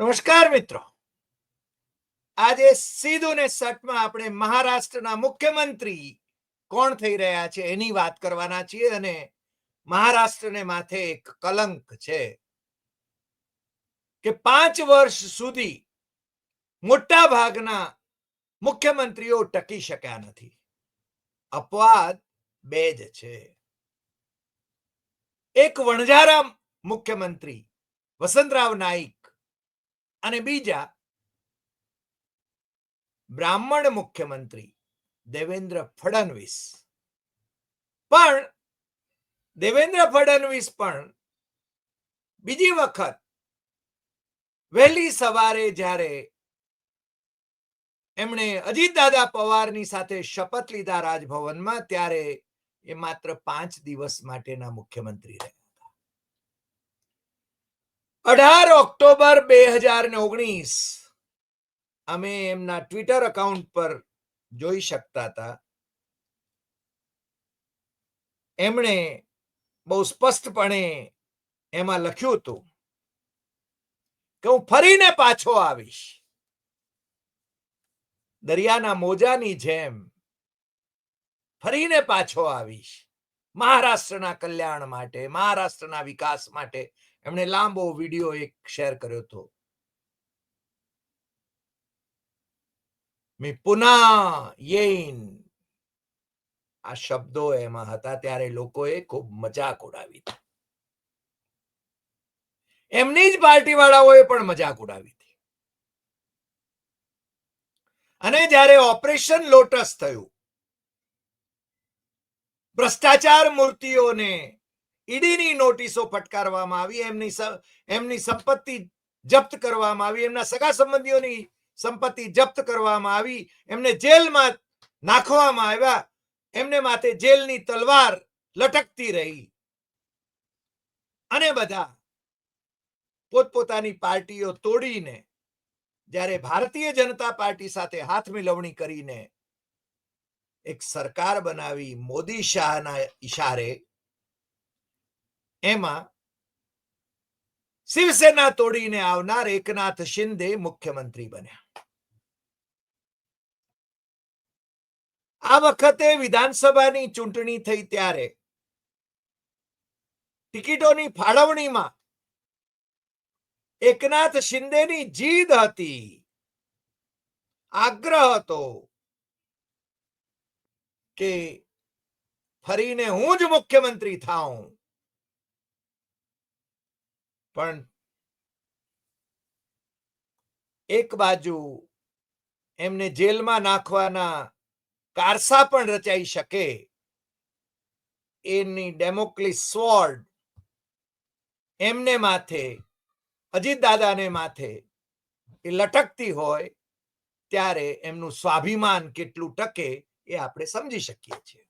નમસ્કાર મિત્રો. આજે સીધું ને સટમાં આપણે મહારાષ્ટ્રના મુખ્યમંત્રી કોણ થઈ રહ્યા છે એની વાત કરવાના છીએ અને મહારાષ્ટ્રને માથે એક કલંક છે કે પાંચ વર્ષ સુધી મોટા ભાગના મુખ્યમંત્રીઓ ટકી શક્યા નથી. અપવાદ બે જ છે. એક વણઝારા મુખ્યમંત્રી વસંતરાવ નાઈક અને બીજા બ્રાહ્મણ મુખ્યમંત્રી દેવેન્દ્ર ફડણવીસ. પણ દેવેન્દ્ર ફડણવીસ પણ બીજી વખત વહેલી સવારે જ્યારે એમણે અજીતદાદા પવારની સાથે શપથ લીધા રાજભવનમાં, ત્યારે એ માત્ર પાંચ દિવસ માટેના મુખ્યમંત્રી રહ્યા. અઢાર ઓક્ટોબર બે હજાર ને ઓગણીસ. અમે એમના ટ્વિટર અકાઉન્ટ પર જોઈ શકતા હતા. એમણે બહુ સ્પષ્ટપણે એમાં લખ્યું હતું કે હું ફરીને પાછો આવીશ. દરિયાના મોજાની જેમ ફરીને પાછો આવીશ. મહારાષ્ટ્રના કલ્યાણ માટે, મહારાષ્ટ્રના વિકાસ માટે એમણે લાંબો વીડિયો એક શેર કર્યો હતો. મેં પુના યેન આ શબ્દો એમાં હતા ત્યારે લોકોએ ખૂબ મજાક ઉડાવી એમની જ પાર્ટી વાળાઓએ પણ મજાક ઉડાવી હતી. અને જ્યારે ઓપરેશન લોટસ થયું, ભ્રષ્ટાચાર મૂર્તિઓને ઈડીની નોટિસો ફટકારવામાં આવી, એમની એમની સંપત્તિ જપ્ત કરવામાં આવી, એમના સગા સંબંધીઓની સંપત્તિ જપ્ત કરવામાં આવી, એમને જેલમાં નાખવામાં આવ્યા, એમને માથે જેલની તલવાર લટકતી રહી. અને બધા પોતપોતાની પાર્ટીઓ તોડીને, જ્યારે ભારતીય જનતા પાર્ટી સાથે હાથ મિલવણી કરીને એક સરકાર બનાવી મોદી શાહના ઈશારે એમાં શિવસેના તોડીને આવનાર એકનાથ શિંદે મુખ્યમંત્રી બન્યા. આ વખતે વિધાનસભાની ચૂંટણી થઈ ત્યારે ટિકિટોની ફાળવણીમાં એકનાથ શિંદેની જીદ હતી. આગ્રહ હતો કે ફરીને હું જ મુખ્યમંત્રી થાઉં. પણ એક બાજુ એમને જેલમાં નાખવાના કારસા પણ રચાઈ શકે, એની ડેમોક્લિસ સ્વોર્ડ એમને માથે અજીત દાદાને માથે એ લટકતી હોય, ત્યારે એમનું સ્વાભિમાન કેટલું ટકે એ આપણે સમજી શકીએ છીએ.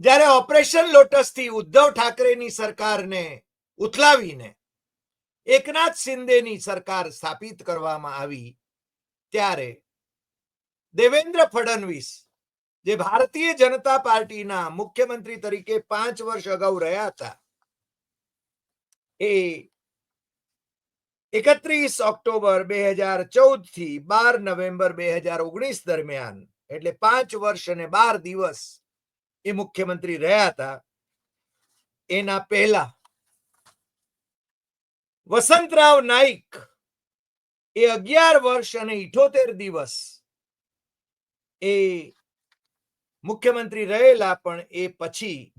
જ્યારે ઓપરેશન લોટસથી ઉદ્ધવ ઠાકરેની સરકારને ઉથલાવીને એકનાથ શિંદેની સરકાર સ્થાપિત કરવામાં આવી, ત્યારે દેવેન્દ્ર ફડણવીસ, જે ભારતીય જનતા પાર્ટીના મુખ્યમંત્રી તરીકે પાંચ વર્ષ અગાઉ રહ્યા હતા, એ એકત્રીસ ઓક્ટોબર બે હજાર ચૌદથી બાર નવેમ્બર બે હજાર ઓગણીસ દરમિયાન, એટલે પાંચ વર્ષ અને બાર દિવસ એ મુખ્યમંત્રી રહ્યા હતા, એના પહેલા વસંતરાવ નાઈક એ અગિયાર વર્ષ અને ઇઠોતેર દિવસ એ મુખ્યમંત્રી રહેલા, પણ એ પછી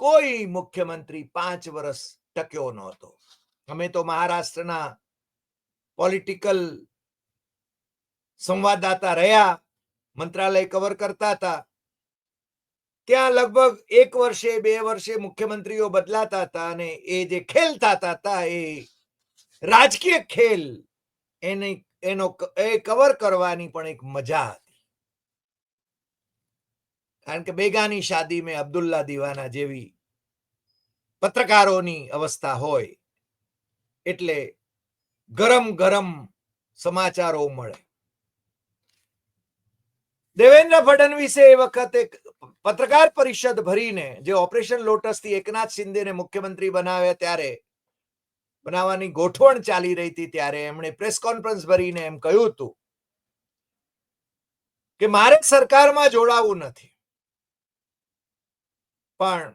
કોઈ મુખ્યમંત્રી પાંચ વર્ષ ટક્યો નહોતો. અમે તો મહારાષ્ટ્રના પોલિટિકલ સંવાદદાતા રહ્યા, મંત્રાલય કવર કરતા હતા ત્યાં લગભગ એક વર્ષે, બે વર્ષે મુખ્યમંત્રીઓ બદલાતા હતા અને એ જે ખેલતા હતા એ રાજકીય ખેલ એને, એનો એ કવર કરવાની પણ એક મજા હતી. કારણ કે બેગાની શાદી મેં અબ્દુલ્લા દીવાના જેવી પત્રકારોની અવસ્થા હોય એટલે ગરમ ગરમ સમાચારો મળે. દેવેન્દ્ર ફડણવીસે એ વખતે પત્રકાર પરિષદ ભરીને જે ઓપરેશન લોટસથી એકનાથ શિંદેને મુખ્યમંત્રી બનાવ્યા ત્યારે બનાવવાની ગોઠવણ ચાલી રહી હતી ત્યારે એમણે પ્રેસ કોન્ફરન્સ ભરીને એમ કહ્યું હતું કે મારે સરકારમાં જોડાવું નથી. પણ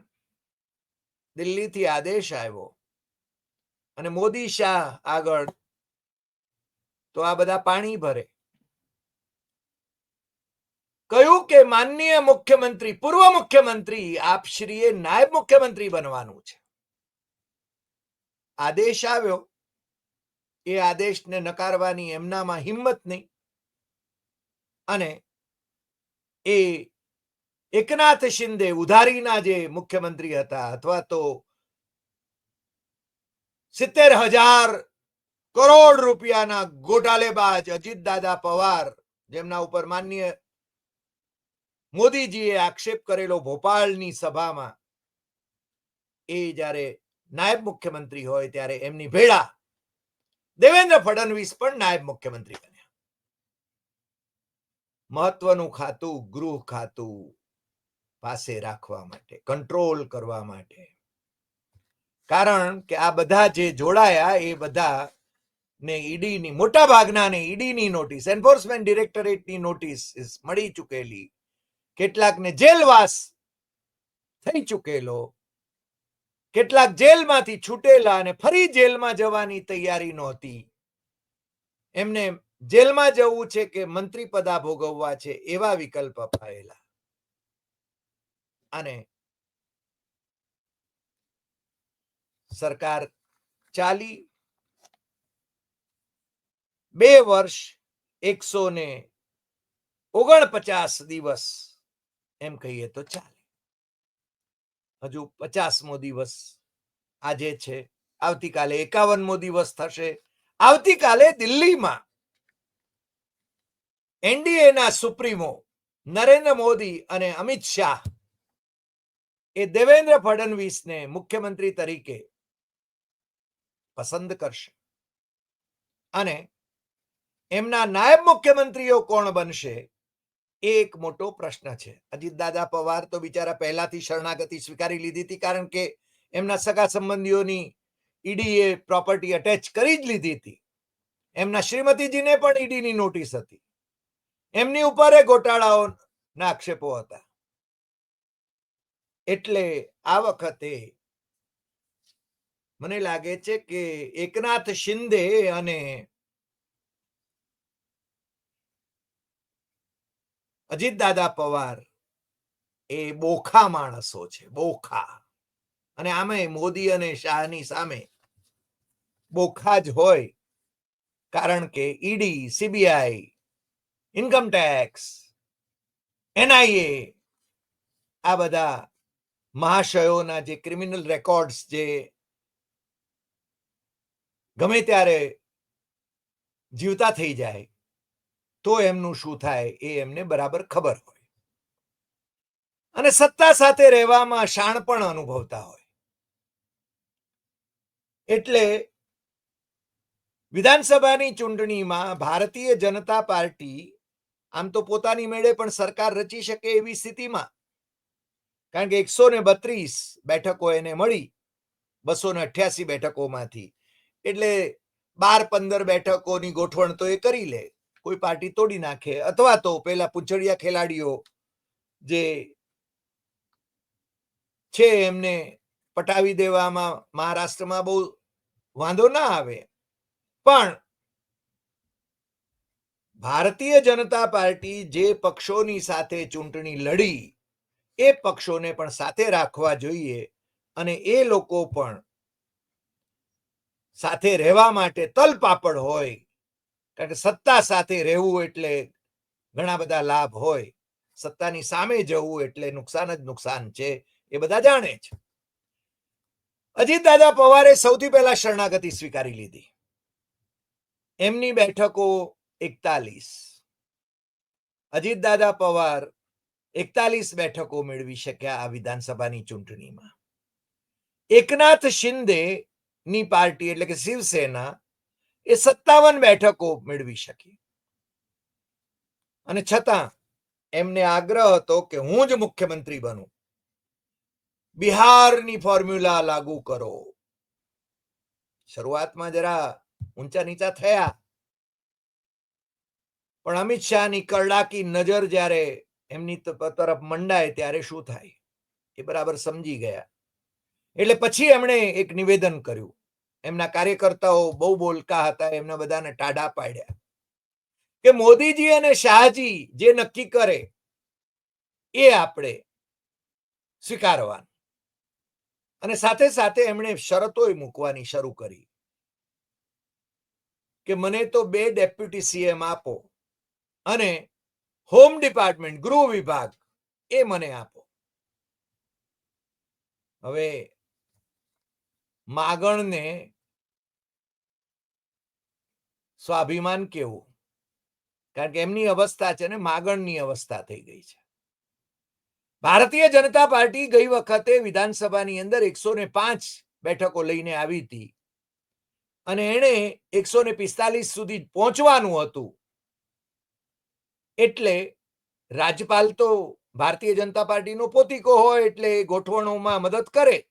દિલ્હીથી આદેશ આવ્યો અને મોદી શાહ આગળ તો આ બધા પાણી ભરે. કહ્યું કે માનનીય મુખ્યમંત્રી, પૂર્વ મુખ્યમંત્રી આપશ્રીએ નાયબ મુખ્યમંત્રી બનવાનું છે. આદેશ આવ્યો. એ આદેશને નકારવાની એમનામાં હિંમત નહીં. અને એ એકનાથ શિંદે ઉધારીના જે મુખ્યમંત્રી હતા, અથવા તો સિત્તેર હજાર કરોડ રૂપિયાના ગોટાલેબાજ અજીત દાદા પવાર, જેમના ઉપર માન્ય મોદીજીએ આક્ષેપ કરેલો ભોપાલની સભામાં. એ જ્યારે નાયબ મુખ્યમંત્રી હોય ત્યારે એમની ભેળા દેવેન્દ્ર ફડણવીસ પણ નાયબ મુખ્યમંત્રી બન્યા. મહત્વનું ખાતું ગૃહ ખાતું પાસે રાખવા માટે, કંટ્રોલ કરવા માટે. કારણ કે આ બધા જે જોડાયા એ બધા ને ઈડીની મોટા ભાગના ને ઈડીની નોટિસ, એન્ફોર્સમેન્ટ ડિરેક્ટરેટની નોટિસ મળી ચૂકેલી. કેટલાકને જેલવાસ થઈ ચૂકેલો. કેટલાક જેલમાંથી છૂટેલા અને ફરી જેલમાં જવાની તૈયારી નહોતી. એમને જેલમાં જવું છે કે મંત્રી પદા ભોગવવા છે એવા વિકલ્પ અપાયેલા. અને સરકાર ચાલી બે વર્ષ એકસો ને ઓગણપચાસ દિવસ એમ કહીએ તો ચાલે. હજુ પચાસમો દિવસ આજે છે. આવતીકાલે એકાવનમો દિવસ થશે. આવતીકાલે દિલ્હીમાં એનડીએના સુપ્રીમો નરેન્દ્ર મોદી અને અમિત શાહ એ દેવેન્દ્ર ફડણવીસને મુખ્યમંત્રી તરીકે પસંદ કરશે. અને એમના નાયબ મુખ્યમંત્રીઓ કોણ બનશે? એ એક મોટો પ્રશ્ન છે. અજીત દાદા પવાર તો બિચારા પહેલાથી શરણાગતિ સ્વીકારી લીધી હતી કારણ કે એમના સગા સંબંધીઓની ઈડીએ પ્રોપર્ટી અટેચ કરી જ લીધી હતી. એમના શ્રીમતીજીને પણ ઈડીની નોટિસ હતી. એમની ઉપર ગોટાળાઓના આક્ષેપો હતા. એટલે આ વખતે મને લાગે છે કે એકનાથ શિંદે અને અજીત દાદા પવાર એ બોખા માણસો છે, બોખા. અને આમે મોદી અને શાહની સામે બોખા જ હોય કારણ કે ED, CBI, income tax, NIA આ બધા મહાશયોના જે ક્રિમિનલ રેકોર્ડ્સ જે ગમે ત્યારે જીવતા થઈ જાય તો એમનું શું થાય એ એમને બરાબર ખબર હોય. અને સત્તા સાથે રહેવામાં શાણ પણ અનુભવતા હોય. એટલે વિધાનસભાની ચૂંટણીમાં ભારતીય જનતા પાર્ટી આમ તો પોતાની મેળે પણ સરકાર રચી શકે એવી સ્થિતિમાં. કારણ કે એકસો ને બત્રીસ બેઠકો એને મળી, બસો ને અઠ્યાસી બેઠકોમાંથી. એટલે બાર પંદર બેઠકોની ગોઠવણ તો એ કરી લે. કોઈ પાર્ટી તોડી નાખે અથવા તો પેલા પૂંછડિયા ખેલાડીઓ જે છે એમને પટાવી દેવામાં મહારાષ્ટ્રમાં બહુ વાંધો ના આવે. પણ ભારતીય જનતા પાર્ટી જે પક્ષોની સાથે ચૂંટણી લડી, એ પક્ષોને પણ સાથે રાખવા જોઈએ અને એ લોકો પણ સાથે રહેવા માટે તલપાપડ હોય કારણ કે સત્તા સાથે રહેવું એટલે ઘણા બધા લાભ હોય. સત્તાની સામે જવું એટલે નુકસાન જ નુકસાન છે, એ બધા જાણે છે અજીત દાદા પવારે સૌથી પહેલા શરણાગતિ સ્વીકારી લીધી. એમની બેઠકો એકતાલીસ. અજીત દાદા પવાર એકતાલીસ બેઠકો મેળવી શક્યા આ વિધાનસભાની ચૂંટણીમાં. એકનાથ શિંદે ની પાર્ટી એટલે કે શિવસેના એ સત્તાવન બેઠકો મેળવી શકી. અને છતાં એમને આગ્રહ હતો કે હું જ મુખ્યમંત્રી બનું. બિહારની ફોર્મ્યુલા લાગુ કરો. શરૂઆતમાં જરા ઊંચા નીચા થયા. પણ અમિત શાહની કરડાકી નજર જ્યારે એમની તરફ મંડાય ત્યારે શું થાય? એ બરાબર સમજી ગયા. એટલે પછી એમણે એક નિવેદન કર્યું. એમના કાર્યકર્તાઓ બહુ બોલકા હતા, એમને બધાને ટાઢા પાડ્યા કે મોદીજી અને શાહજી જે નક્કી કરે એ આપણે સ્વીકારવાનું. અને સાથે સાથે એમણે શરતોય મૂકવાની શરૂ કરી કે મને તો બે ડેપ્યુટી સીએમ આપો અને હોમ ડિપાર્ટમેન્ટ, ગૃહ વિભાગ એ મને આપો. હવે માગણને સ્વાભિમાન કેવું? કારણ કે એમની અવસ્થા છે ને માગણની અવસ્થા થઈ ગઈ છે. ભારતીય જનતા પાર્ટી ગઈ વખતે વિધાનસભાની અંદર એકસો ને પાંચ બેઠકો લઈને આવી હતી. અને એણે એકસો ને પિસ્તાલીસ સુધી પહોંચવાનું હતું. એટલે રાજ્યપાલ તો ભારતીય જનતા પાર્ટીનો પોતીકો હોય એટલે ગોઠવણોમાં મદદ કરે.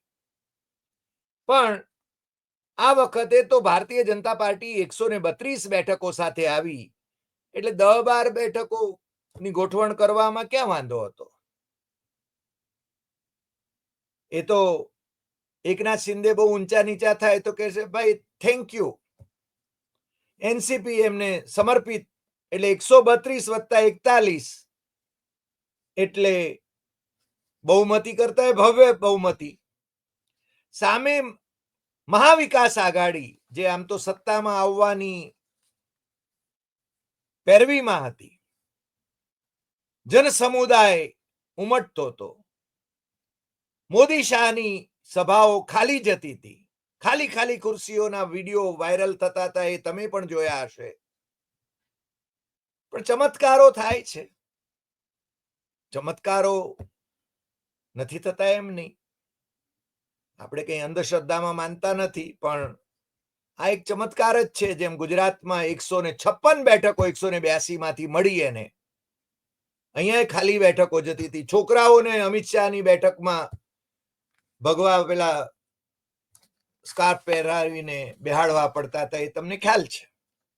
પણ આ વખતે તો ભારતીય જનતા પાર્ટી એકસો ને બત્રીસ બેઠકો સાથે આવી. એટલે દહ બાર બેઠકો ની ગોઠવણ કરવામાં ક્યાં વાંધો હતો? એ તો એકનાથ શિંદે બહુ ઊંચા નીચા થાય તો કહેશે, ભાઈ થેન્ક યુ એનસીપી એમને સમર્પિત, એટલે એકસો બત્રીસ વત્તા એકતાલીસ. એટલે બહુમતી કરતા ભવ્ય બહુમતી. સામે મહાવિકાસ આઘાડી, જે આમ તો સત્તામાં આવવાની પેરવીમાં હતી. જન સમુદાય ઉમટતો હતો. મોદી શાહની સભાઓ ખાલી જતી હતી. ખાલી ખાલી ખુરશીઓના વીડિયો વાયરલ થતા હતા, એ તમે પણ જોયા હશે. પણ ચમત્કારો થાય છે. ચમત્કારો નથી થતા એમ નહીં. આપણે કઈ અંધશ્રદ્ધામાં માનતા નથી, પણ આ એક ચમત્કાર જ છે જેમ ગુજરાતમાં એકસો ને છપ્પન બેઠકો એકસો ને બ્યાસી માંથી મળી એને. અહીંયા ખાલી બેઠકો જતી હતી. છોકરાઓને અમિત શાહની બેઠકમાં ભગવા પેલા સ્કાર્ફ પહેરાવીને બેહાડવા પડતા હતા, એ તમને ખ્યાલ છે.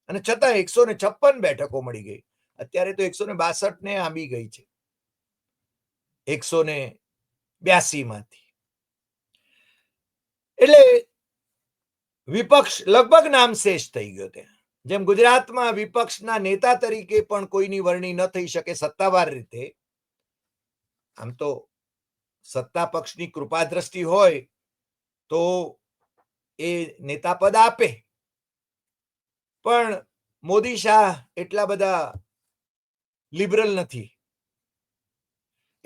અને છતાં એકસો ને છપ્પન બેઠકો મળી ગઈ. અત્યારે તો એકસો ને બાસઠ ને આંબી ગઈ છે. એકસો ને બ્યાસી માંથી એટલે વિપક્ષ લગભગ નામશેષ થઈ ગયો ત્યાં જેમ ગુજરાતમાં વિપક્ષના નેતા તરીકે પણ કોઈની વરણી ન થઈ શકે સત્તાવાર રીતે, આમ તો સત્તા પક્ષની કૃપા દ્રષ્ટિ હોય તો એ નેતા પદ આપે. પણ મોદી શાહ એટલા બધા લિબરલ નથી.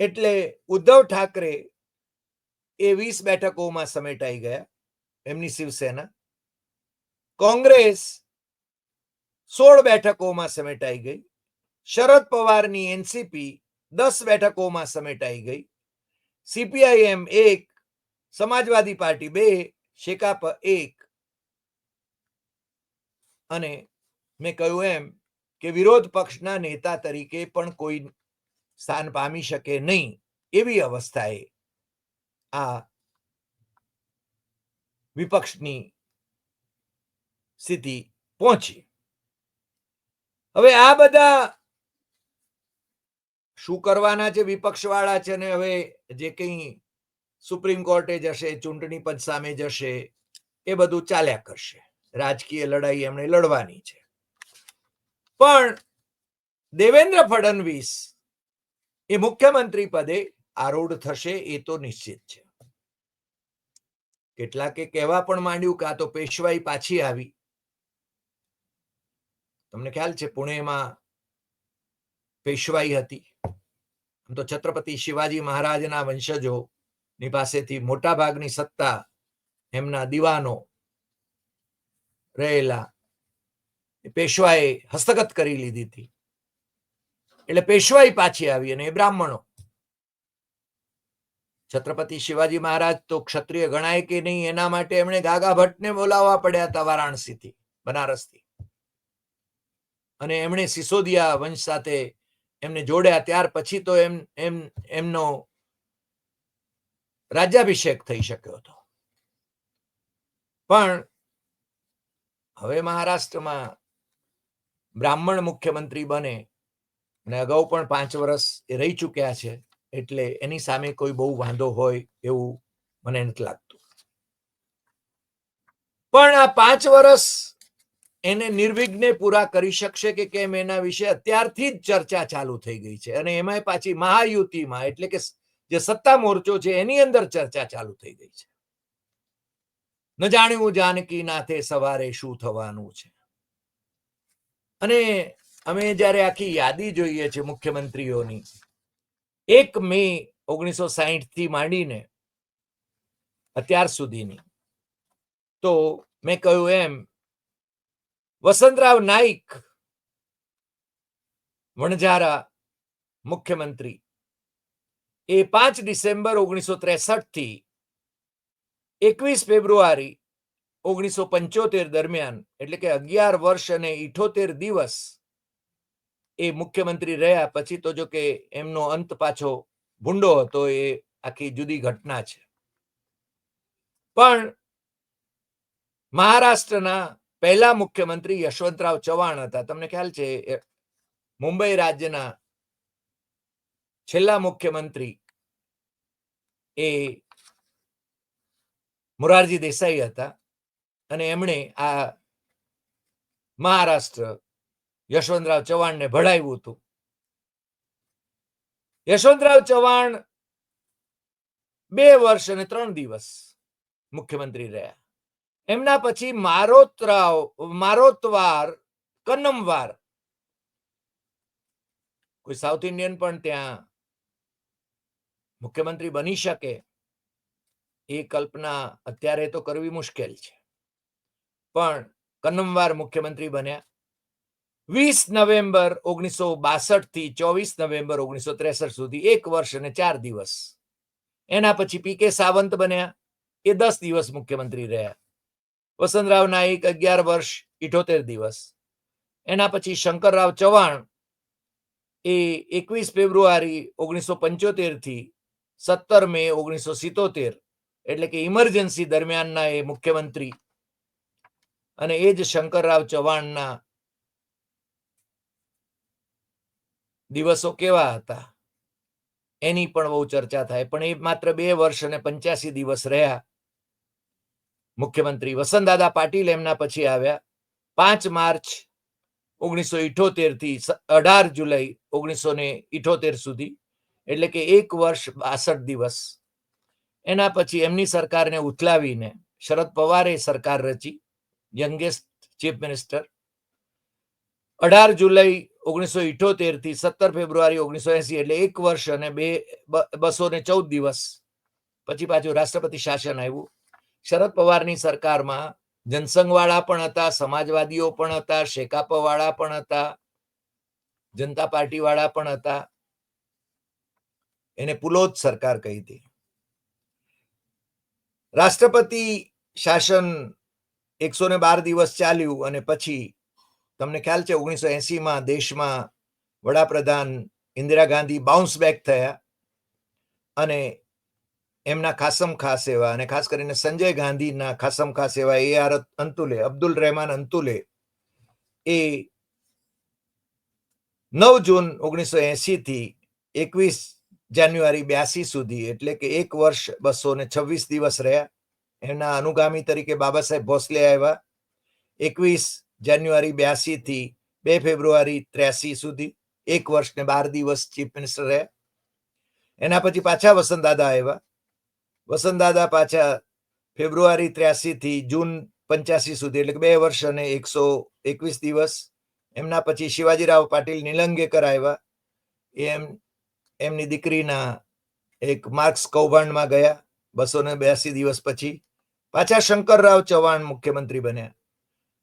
એટલે ઉદ્ધવ ઠાકરે એ વીસ બેઠકોમાં સમેટાઈ ગયા એમની શિવસેના. કોંગ્રેસ સોળ બેઠકોમાં સમેટાઈ ગઈ. શરદ પવારની એનસીપી દસ બેઠકોમાં સમેટાઈ ગઈ. સીપીઆઈએમ એક, સમાજવાદી પાર્ટી બે, શેકાપ એક. અને મેં કહ્યું એમ કે વિરોધ પક્ષના નેતા તરીકે પણ કોઈ સ્થાન પામી શકે નહીં એવી અવસ્થાએ આ વિપક્ષની સ્થિતિ પહોંચી. હવે આ બધા શું કરવાના છે? વિપક્ષ વાળા છે ને હવે જે કંઈ સુપ્રીમ કોર્ટે જશે, ચૂંટણી પંચ સામે જશે, એ બધું ચાલ્યા કરશે. રાજકીય લડાઈ એમણે લડવાની છે. પણ દેવેન્દ્ર ફડણવીસ એ મુખ્યમંત્રી પદે આરૂઢ થશે એ તો નિશ્ચિત છે. કેટલાકે કહેવા પણ માંડ્યું કે આ તો પેશવાઈ પાછી આવી. તમને ખ્યાલ છે પુણેમાં પેશવાઈ હતી. આમ તો છત્રપતિ શિવાજી મહારાજના વંશજો ની પાસેથી મોટા ભાગની સત્તા એમના દીવાનો રહેલા પેશવાએ હસ્તગત કરી લીધી હતી. એટલે પેશવાઈ પાછી આવી અને એ બ્રાહ્મણો છત્રપતિ શિવાજી મહારાજ તો ક્ષત્રિય ગણાય કે નહીં એના માટે એમણે ગાગા ભટ્ટને બોલાવવા પડ્યા હતા વારાણસીથી, બનારસથી. અને એમણે સિસોદિયા વંશ સાથે એમને જોડ્યા, ત્યાર પછી તો એમ એમ, એમનો રાજ્યાભિષેક થઈ શક્યો હતો. પણ હવે મહારાષ્ટ્રમાં બ્રાહ્મણ મુખ્યમંત્રી બને, અને અગાઉ પણ પાંચ વર્ષ એ રહી ચૂક્યા છે. એટલે એની સામે કોઈ બહુ વાંધો હોય એવું મને નથી લાગતું. પણ આ પાંચ વર્ષ એને નિર્વિઘ્ને પૂરા કરી શકશે કે કેમ એના વિશે અત્યારથી જ ચર્ચા ચાલુ થઈ ગઈ છે અને એમાં પાછી મહાયુતિમાં એટલે કે જે સત્તા મોરચો છે એની અંદર ચર્ચા ચાલુ થઈ ગઈ છે. ન જાણ્યું જાનકી નાથે સવારે શું થવાનું છે. અને અમે જ્યારે આખી યાદી જોઈએ છે મુખ્યમંત્રીઓની એક મે ઓગણીસો સાહીઠથી માંડીને અત્યાર સુધીની. તો મેં કહ્યું એમ, વસંતરાવ નાઈક, વણઝારા મુખ્યમંત્રી, એ પાંચ ડિસેમ્બર ઓગણીસો ત્રેસઠથી એકવીસ ફેબ્રુઆરી ઓગણીસો પંચોતેર દરમિયાન, એટલે કે અગિયાર વર્ષ અને ઇઠોતેર દિવસ એ મુખ્યમંત્રી રહ્યા પછી તો જો કે એમનો અંત પાછો ભૂંડો હતો, એ આખી જુદી ઘટના છે. પણ મહારાષ્ટ્રના પહેલા મુખ્યમંત્રી યશવંતરાવ ચૌહાણ હતા. તમને ખ્યાલ છે મુંબઈ રાજ્યના છેલ્લા મુખ્યમંત્રી એ મોરારજી દેસાઈ હતા અને એમણે આ મહારાષ્ટ્ર યશવંતરાવ ચૌહાણને ભળાવ્યું હતું. યશવંતરાવ ચૌહાણ બે વર્ષ અને ત્રણ દિવસ મુખ્યમંત્રી રહ્યા. એમના પછી મારોતરાવ, મારોતવાર, કન્નમવાર. કોઈ સાઉથ ઇન્ડિયન પણ ત્યાં મુખ્યમંત્રી બની શકે એ કલ્પના અત્યારે તો કરવી મુશ્કેલ છે. પણ કન્નમવાર મુખ્યમંત્રી બન્યા. વીસ નવેમ્બર ઓગણીસો બાસઠથી ચોવીસ નવેમ્બર ઓગણીસો ત્રેસઠ સુધી એક વર્ષ અને ચાર દિવસ. એના પછી પી કે સાવંત બન્યા. એ દસ દિવસ મુખ્યમંત્રી રહ્યા. વસંતરાવ નાઈક અગિયાર વર્ષ, ઇઠોતેર દિવસ. એના પછી શંકરરાવ ચૌહાણ એ એકવીસ ફેબ્રુઆરી ઓગણીસો પંચોતેરથી સત્તર મે ઓગણીસો સિત્તોતેર, એટલે કે ઇમરજન્સી દરમિયાનના એ મુખ્યમંત્રી. અને એ જ શંકરરાવ ચૌહાણના દિવસો કેવા હતા? એની પણ બહુ ચર્ચા થાય, પણ એ માત્ર બે વર્ષ અને પંચ્યાસી દિવસ રહ્યા. મુખ્યમંત્રી વસંતદાદા પાટીલ એમના પછી આવ્યા. પાંચ માર્ચ ઓગણીસો ઇઠોતેરથી અઢાર જુલાઈ ઓગણીસો ને ઇઠોતેર સુધી, એટલે કે એક વર્ષ બાસઠ દિવસ. એના પછી એમની સરકારને ઉથલાવીને શરદ પવારે સરકાર રચી, યંગેસ્ટ ચીફ મિનિસ્ટર. અઢાર જુલાઈ ઓગણીસો ઇઠોતેરથી સત્તર ફેબ્રુઆરી ઓગણીસો એસી, એટલે એક વર્ષ અને બે બસો ને ચૌદ દિવસ. પછી પાછું રાષ્ટ્રપતિ શાસન આવ્યું. શરદ પવારની સરકારમાં જનસંઘવાળા પણ હતા, સમાજવાદીઓ પણ હતા શેકાપ વાળા પણ હતા, જનતા પાર્ટી વાળા પણ હતા. એને પુલોદ સરકાર કહી હતી. રાષ્ટ્રપતિ શાસન એકસો ને બાર દિવસ ચાલ્યું અને પછી તમને ખ્યાલ છે ઓગણીસો એસીમાં દેશમાં વડાપ્રધાન ઇન્દિરા ગાંધી બાઉન્સ બેક થયા અને એમના ખાસમ ખાસ એવા અને ખાસ કરીને સંજય ગાંધીના ખાસમ ખાસ એવા એ આર અંતુલે, અબ્દુલ રહેમાન અંતુલે એ નવ જૂન ઓગણીસો થી એકવીસ જાન્યુઆરી બ્યાસી સુધી, એટલે કે એક વર્ષ બસો ને છવ્વીસ દિવસ રહ્યા. એમના અનુગામી તરીકે બાબા સાહેબ ભોસલે આવ્યા. એકવીસ જાન્યુઆરી બ્યાસી થી બે ફેબ્રુઆરી ત્ર્યાસી સુધી એક વર્ષ ને બાર દિવસ ચીફ મિનિસ્ટર રહ્યા. એના પછી પાછા વસંતદાદા આવ્યા. વસંતદાદા પાછા ફેબ્રુઆરી ત્ર્યાસી થી જૂન પંચ્યાસી સુધી, એટલે બે વર્ષ અને એકસો એકવીસ દિવસ. એમના પછી શિવાજીરાવ પાટીલ નિલંગેકર આવ્યા. એમ, એમની દીકરીના એક માર્ક્સ કૌભાંડમાં ગયા બસો ને બ્યાસી દિવસ પછી. પાછા શંકરરાવ ચૌહાણ મુખ્યમંત્રી બન્યા.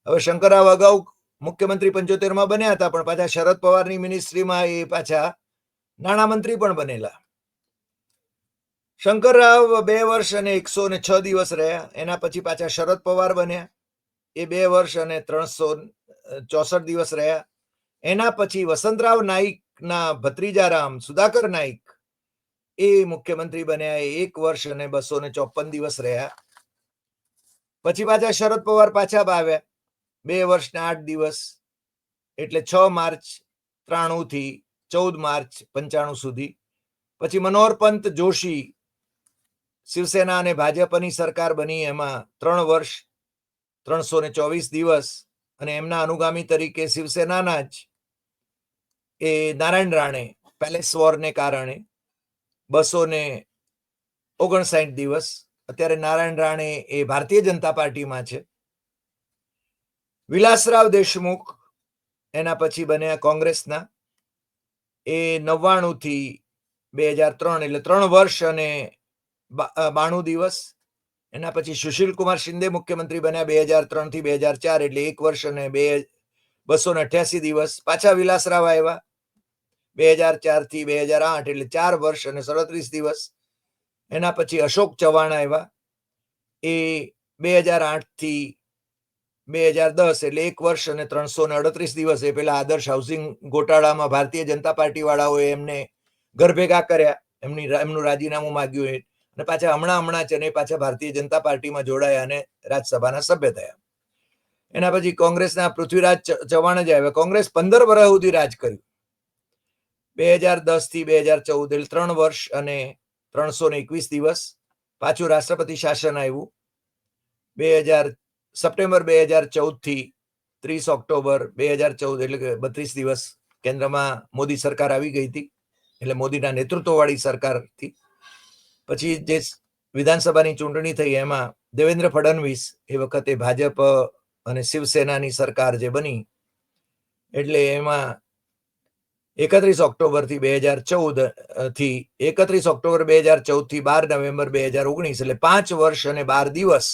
હવે શંકરરાવ અગાઉ મુખ્યમંત્રી પંચોતેરમાં બન્યા હતા, પણ પાછા શરદ પવારની મિનિસ્ટ્રીમાં એ પાછા નાણામંત્રી પણ બનેલા. શંકરરાવ બે વર્ષ અને એકસો ને છ દિવસ રહ્યા, એના પછી પાછા શરદ પવાર બન્યા. એ બે વર્ષ અને ત્રણસો ચોસઠ દિવસ રહ્યા. એના પછી વસંતરાવ નાઈકના ભત્રીજારામ, સુધાકર નાઈક એ મુખ્યમંત્રી બન્યા, એ એક વર્ષ અને બસો ને ચોપન દિવસ રહ્યા. પછી પાછા શરદ પવાર પાછા આવ્યા. બે વર્ષના આઠ દિવસ, એટલે છ માર્ચ ત્રાણું થી ચૌદ માર્ચ પંચાણું સુધી. પછી મનોહરપંત જોશી શિવસેના અને ભાજપની સરકાર બની, એમાં ત્રણ વર્ષ, ત્રણસો ને ચોવીસ દિવસ અને એમના અનુગામી તરીકે શિવસેનાના જ એ નારાયણ રાણે પેલેસ વોરને કારણે બસો ને ઓગણસાઠ દિવસ. અત્યારે નારાયણ રાણે એ ભારતીય જનતા પાર્ટીમાં છે. વિલાસરાવ દેશમુખ, એના પછી બન્યા કોંગ્રેસના. એ નવ્વાણું થી બે હજાર ત્રણ, એટલે ત્રણ વર્ષ અને બાણું દિવસ. એના પછી સુશીલ કુમાર શિંદે મુખ્યમંત્રી બન્યા બે હજાર ત્રણથી બે હજાર ચાર, એટલે એક વર્ષ અને બે બસો ને અઠ્યાસી દિવસ. પાછા વિલાસરાવ આવ્યા બે હજાર ચારથી બે હજાર આઠ, એટલે ચાર વર્ષ અને સડત્રીસ દિવસ. એના પછી અશોક ચવાણ આવ્યા. એ બે હજાર આઠથી બે હજાર દસ એટલે એક વર્ષ અને ત્રણસો ને અડત્રીસ દિવસ પેલા આદર્શ હાઉસિંગ ગોટાળામાં ભારતીય જનતા પાર્ટી વાળાઓએ એમને ઘર ભેગા કર્યા. એમની એમનું રાજીનામું માગ્યું અને પાછા હમણાં હમણાં છે ને પાછા ભારતીય જનતા પાર્ટીમાં જોડાયા અને રાજ્યસભાના સભ્ય થયા. એના પછી કોંગ્રેસના પૃથ્વીરાજ ચૌહાણ જ આવ્યા. કોંગ્રેસ પંદર વર્ષ સુધી રાજ કર્યું. બે હજાર દસથી બે હજાર ચૌદ એટલે ત્રણ વર્ષ અને ત્રણસો ને એકવીસ દિવસ પાછું રાષ્ટ્રપતિ શાસન આવ્યું. બે હજાર સપ્ટેમ્બર બે હજાર ચૌદથી ત્રીસ ઓક્ટોબર બે હજાર ચૌદ એટલે કે બત્રીસ દિવસ કેન્દ્રમાં મોદી સરકાર આવી ગઈ હતી. એટલે મોદીના નેતૃત્વવાળી સરકાર હતી. પછી જે વિધાનસભાની ચૂંટણી થઈ એમાં દેવેન્દ્ર ફડણવીસ એ વખતે ભાજપ અને શિવસેનાની સરકાર જે બની એટલે એમાં એકત્રીસ ઓક્ટોબરથી બે હજાર ચૌદથી એકત્રીસ ઓક્ટોબર બે હજાર ચૌદથી બાર નવેમ્બર બે હજાર ઓગણીસ એટલે પાંચ વર્ષ અને બાર દિવસ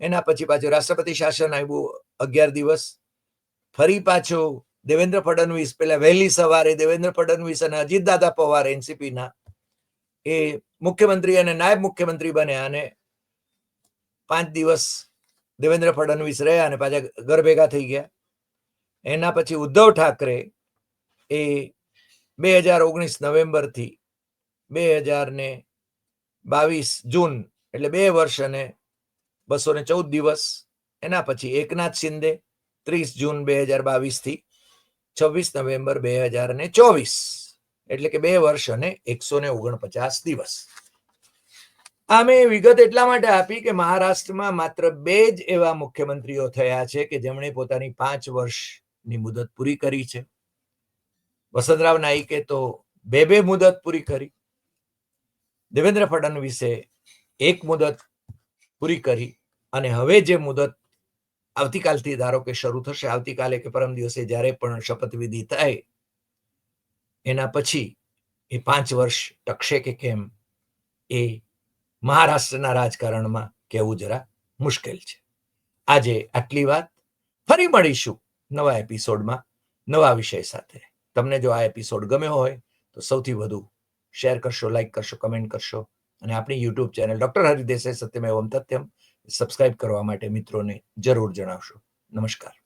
એના પછી પાછું રાષ્ટ્રપતિ શાસન આવ્યું અગિયાર દિવસ. ફરી પાછો દેવેન્દ્ર ફડણવીસ, પેલા વહેલી સવારે દેવેન્દ્ર ફડણવીસ અને અજીતદાદા પવાર એનસીપી ના એ મુખ્યમંત્રી અને નાયબ મુખ્યમંત્રી બન્યા અને પાંચ દિવસ દેવેન્દ્ર ફડણવીસ રહ્યા અને પાછા ઘર ભેગા થઈ ગયા. એના પછી ઉદ્ધવ ઠાકરે એ બે હજાર ઓગણીસ નવેમ્બરથી બે હજાર ને બાવીસ જૂન એટલે બે વર્ષ અને બસો ને ચૌદ દિવસ. એના પછી એકનાથ શિંદે ત્રીસ જૂન બે હજાર બાવીસથી છવ્વીસ નવેમ્બર બે હજાર ને ચોવીસ. એટલે કે બે વર્ષ અને એકસો ને ઓગણપચાસ દિવસ. આ મેં વિગત એટલા માટે આપી કે મહારાષ્ટ્રમાં માત્ર બે જ એવા મુખ્યમંત્રીઓ થયા છે કે જેમણે પોતાની પાંચ વર્ષની મુદત પૂરી કરી છે. વસંતરાવ નાઈકે તો બે બે મુદત પૂરી કરી. દેવેન્દ્ર ફડણવીસે એક મુદત પૂરી કરી. અને હવે જે મુદત આવતીકાલથી ધારો કે શરૂ થશે, આવતીકાલે કે પરમ દિવસે જ્યારે પણ શપથવિધિ થાય, એના પછી એ પાંચ વર્ષ ટકશે કે કેમ, એ મહારાષ્ટ્રના રાજકારણમાં કહેવું જરા મુશ્કેલ છે. આજે આટલી વાત. ફરી મળીશું નવા એપિસોડમાં, નવા વિષય સાથે. તમને જો આ એપિસોડ ગમ્યો હોય, તો સૌથી વધુ શેર કરશો, લાઈક કરશો, કમેન્ટ કરશો. અને આપણી YouTube channel doctor Hari Desai Satyamevam Tathyam subscribe કરવા માટે મિત્રોને જરૂર જણાવશો. નમસ્કાર.